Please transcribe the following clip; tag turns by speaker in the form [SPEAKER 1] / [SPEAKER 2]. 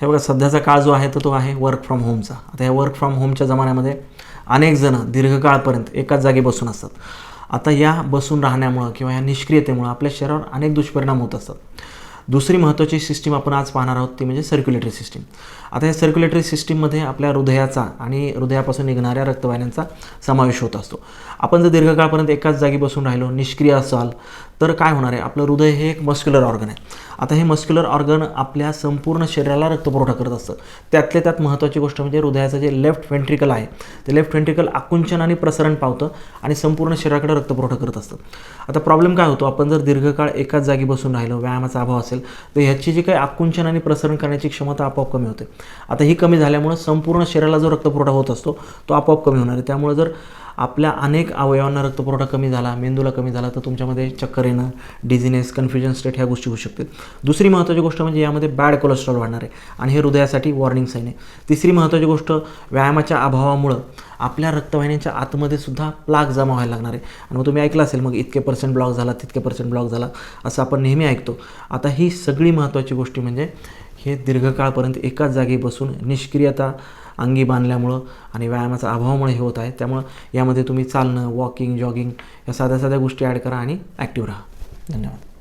[SPEAKER 1] हे बघा सध्याचा काळ जो आहे तर तो आहे वर्क फ्रॉम होमचा आता या वर्क फ्रॉम होमच्या जमान्यामध्ये अनेक जण दीर्घकाळपर्यंत एकाच जागी बसून असतात. आता या बसून राहण्यामुळं किंवा या निष्क्रियतेमुळं आपल्या शरीरावर अनेक दुष्परिणाम होत असतात. दुसरी महत्त्वाची सिस्टीम आपण आज पाहणार आहोत ती म्हणजे सर्क्युलेटरी सिस्टीम आता या सर्क्युलेटरी सिस्टीममध्ये आपल्या हृदयाचा आणि हृदयापासून निघणाऱ्या रक्तवाहिन्यांचा समावेश होत असतो. आपण जर दीर्घकाळपर्यंत एकाच जागी बसून राहिलो निष्क्रिय असाल तर काय होणार आहे? आपलं हृदय हे एक मस्क्युलर ऑर्गन आहे. आता हे मस्क्युलर ऑर्गन आपल्या संपूर्ण शरीराला रक्तपुरवठा करत असतं. त्यातल्या त्यात महत्त्वाची गोष्ट म्हणजे हृदयाचं जे लेफ्ट व्हेंट्रिकल आहे ते लेफ्ट व्हेंट्रिकल आकुंचन आणि प्रसरण पावतं आणि संपूर्ण शरीराकडे रक्तपुरवठा करत असतं. आता प्रॉब्लेम काय होतो? आपण जर दीर्घकाळ एकाच जागी बसून राहिलो व्यायामाचा अभाव असेल तर ह्याची जी काही आकुंचन आणि प्रसरण करण्याची क्षमता आपोआप कमी होते. आता ही कमी झाल्यामुळं संपूर्ण शरीराला जो रक्तपुरवठा होत असतो तो आपोआप कमी होणार आहे. त्यामुळे जर आपल्या अनेक अवयवांना रक्तपुरवठा कमी झाला मेंदूला कमी झाला तर तुमच्यामध्ये चक्कर येणं डिझिनेस कन्फ्युजन स्टेट ह्या गोष्टी होऊ शकतील दुसरी महत्त्वाची गोष्ट म्हणजे यामध्ये बॅड कोलेस्ट्रॉल वाढणार आहे. आणि हे हृदयासाठी वॉर्निंग साईन आहे. तिसरी महत्त्वाची गोष्ट व्यायामाच्या अभावामुळं आपल्या रक्तवाहिन्यांच्या आतमध्ये सुद्धा प्लाग जमा व्हायला लागणार आहे. आणि मग तुम्ही ऐकलं असेल मग इतके पर्सेंट ब्लॉक झाला तितके पर्सेंट ब्लॉक झाला असं आपण नेहमी ऐकतो. आता ही सगळी महत्त्वाची गोष्टी म्हणजे हे दीर्घकाळपर्यंत एकाच जागी बसून निष्क्रियता अंगी बांधल्यामुळं आणि व्यायामाचा अभावामुळे हे होत आहे. त्यामुळं यामध्ये तुम्ही चालणं वॉकिंग जॉगिंग या साध्या साध्या गोष्टी ॲड करा आणि ॲक्टिव्ह राहा. धन्यवाद.